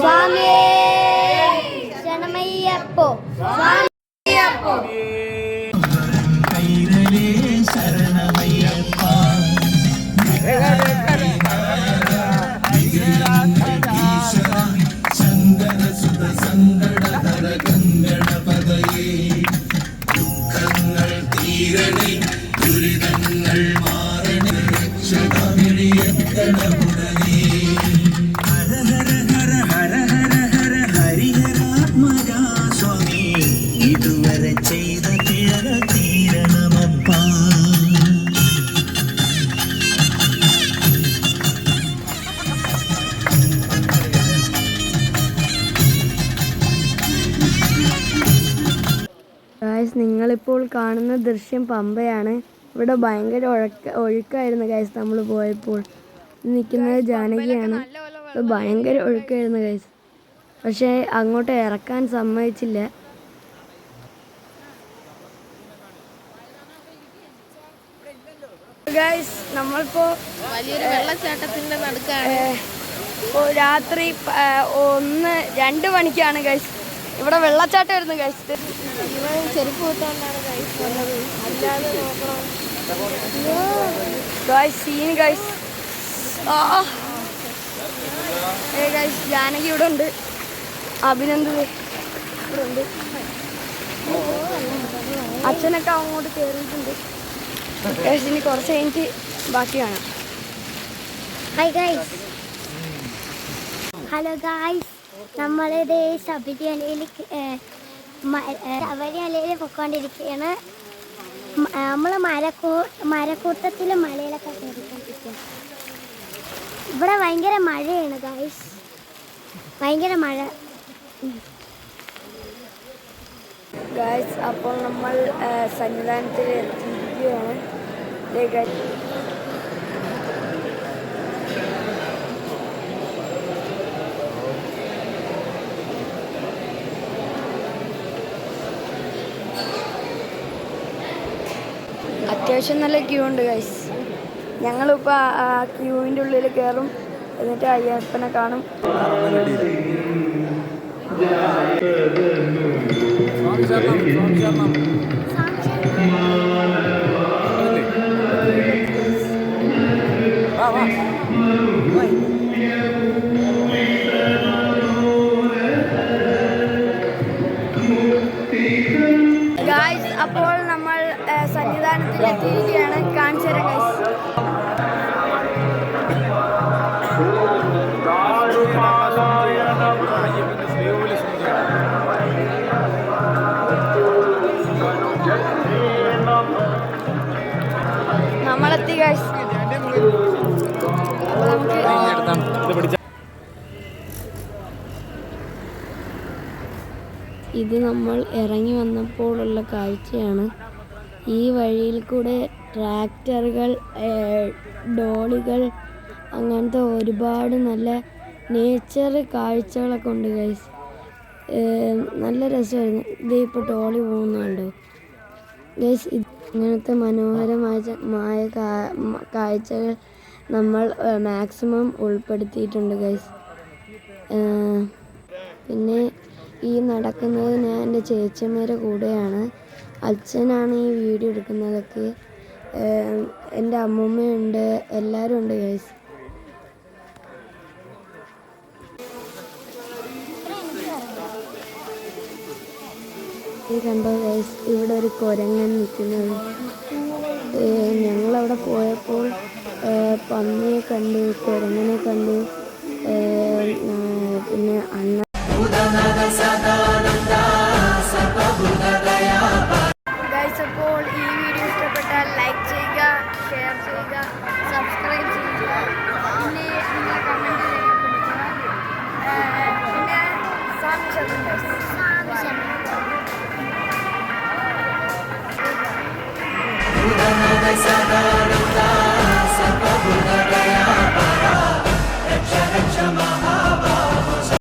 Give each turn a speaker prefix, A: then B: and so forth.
A: സ്വാമി ശരണമയ്യപ്പോ സ്വാമിയപ്പോ
B: കൈരലേ ശരണമയ്യപ്പ ശങ്കരസുത സങ്കടഹര ഗംഗണപതയേ ദുഃഖങ്ങൾ തീരണേ ദുരിതങ്ങൾ മാറണേ രക്ഷകമിഴിയത്തണമുടനേ ചെയ്ത തീരണമപ്പാ.
C: നിങ്ങളിപ്പോൾ കാണുന്ന ദൃശ്യം പമ്പയാണ്. ഇവിടെ ഭയങ്കര ഒഴക്ക ഒഴുക്കായിരുന്നു ഗൈസ് നമ്മൾ പോയപ്പോൾ. നിൽക്കുന്നത് ജാനകിയാണ്. ഭയങ്കര ഒഴുക്കായിരുന്നു. ഗൈസ് പക്ഷേ അങ്ങോട്ട് ഇറക്കാൻ സമ്മതിച്ചില്ല. ഗായ്സ് നമ്മളിപ്പോൾ
A: വലിയൊരു വെള്ളച്ചാട്ടത്തിന്റെ നടുക്കാണ്.
C: രാത്രി ഒന്ന് രണ്ട് മണിക്കാണ് ഗൈസ് ഇവിടെ വെള്ളച്ചാട്ടം വരുന്നു ഗൈസ്
A: ചെരുപ്പ് കൂട്ടാണ്ടാണ് കഴിക്കുന്നത് അല്ലാതെ നോക്കണം.
C: ഗൈസ് സീൻ ഗൈസ് ആ ഏ ഗൈസ് ജാനകി ഇവിടെ ഉണ്ട്. അഭിനന്ദ് ഇവിടെ ഉണ്ട്. അച്ഛനൊക്കെ അങ്ങോട്ട് കയറിയിട്ടുണ്ട് ഗൈസ് ഇനി കുറച്ച് കഴിഞ്ഞിട്ട് ബാക്കി കാണാം.
A: ഹായ് ഗൈസ് ഹലോ ഗായ്സ് നമ്മളിത് ശബരിമലയിൽ ശബരിമലയിൽ പൊക്കോണ്ടിരിക്കുകയാണ് നമ്മൾ മരക്കൂ മരക്കൂട്ടത്തിൽ മലയിലൊക്കെ കയറിക്കൊണ്ടിരിക്കുകയാണ് ഇവിടെ ഭയങ്കര മഴയാണ് ഗായ്സ് ഭയങ്കര മഴ.
C: ഗായ്സ് അപ്പോൾ നമ്മൾ സന്നിധാനത്തിൽ എത്തിയിരിക്കുകയാണ്. ദേ guys. അത്യാവശ്യം നല്ല ക്യൂ ഉണ്ട് ഗൈസ് ഞങ്ങളിപ്പോൾ ആ ക്യൂവിന്റെ ഉള്ളിൽ കയറും എന്നിട്ട് അയ്യപ്പനെ കാണും. ഗായ്സ് അപ്പോൾ നമ്മൾ സന്നിധാനത്തിൽ എത്തിയിരിക്കുകയാണ് കാണിച്ചു തരാം ഗൈസ് നമ്മളെത്തി ഗൈസ് ഇത് നമ്മൾ ഇറങ്ങി വന്നപ്പോഴുള്ള കാഴ്ചയാണ്. ഈ വഴിയിൽ കൂടെ ട്രാക്ടറുകൾ ഡോളികൾ അങ്ങനത്തെ ഒരുപാട് നല്ല നേച്ചർ കാഴ്ചകളൊക്കെ ഉണ്ട് ഗൈസ് നല്ല രസമായിരുന്നു. ഇത് ഇപ്പോൾ ടോളി പോകുന്നുണ്ടോ. ഗൈസ് ഇങ്ങനത്തെ മനോഹരമായ മായ കാഴ്ചകൾ നമ്മൾ മാക്സിമം ഉൾപ്പെടുത്തിയിട്ടുണ്ട് ഗൈസ് പിന്നെ ഈ നടക്കുന്നത് ഞാൻ എന്റെ ചേച്ചിയമ്മയുടെ കൂടെയാണ്. അച്ഛനാണ് ഈ വീഡിയോ എടുക്കുന്നതൊക്കെ. എന്റെ അമ്മൂമ്മയുണ്ട് എല്ലാവരും ഉണ്ട് ഗൈസ് ഈ കണ്ടോ ഗൈസ് ഇവിടെ ഒരു കുരങ്ങൻ നിൽക്കുന്നത്. ഞങ്ങളവിടെ പോയപ്പോൾ പന്നിയെ കണ്ടു കുരങ്ങനെ കണ്ടു. പിന്നെ അണ്ണ
B: sada sada